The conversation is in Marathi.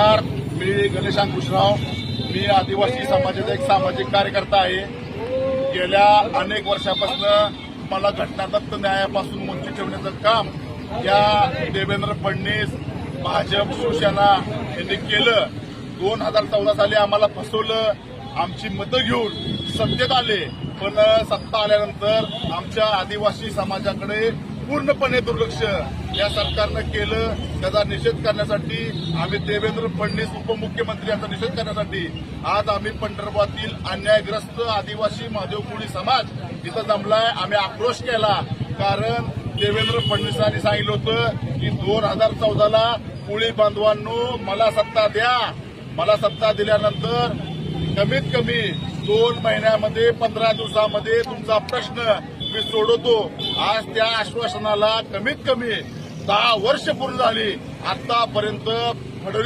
नमस्कार. मी गणेशांत अंकुशराव मी आदिवासी समाजाचा एक सामाजिक कार्यकर्ता आहे. गेल्या अनेक वर्षापासून मला घटनादत्त न्यायापासून वंचित ठेवण्याचं काम या देवेंद्र फडणवीस भाजप शिवसेना यांनी केलं. दोन हजार चौदा साली आम्हाला फसवलं. आमची मतं घेऊन सत्तेत आले. पण सत्ता आल्यानंतर आमच्या आदिवासी समाजाकडे पूर्णपणे दुर्लक्ष या सरकारनं केलं. त्याचा निषेध करण्यासाठी आम्ही देवेंद्र फडणवीस उपमुख्यमंत्री यांचा निषेध करण्यासाठी आज आम्ही पंढरपुरातील अन्यायग्रस्त आदिवासी माधव समाज इथं जमलाय. आम्ही आक्रोश केला. कारण देवेंद्र फडणवीसांनी सांगितलं होतं की दोन हजार चौदाला कुळी बांधवांनो मला सत्ता द्या. मला सत्ता दिल्यानंतर कमीत कमी दोन महिन्यामध्ये पंधरा दिवसामध्ये तुमचा प्रश्न मी सोडवतो. आज त्या आश्वासनाला कमीत कमी दहा वर्ष पूर्ण झाली. आतापर्यंत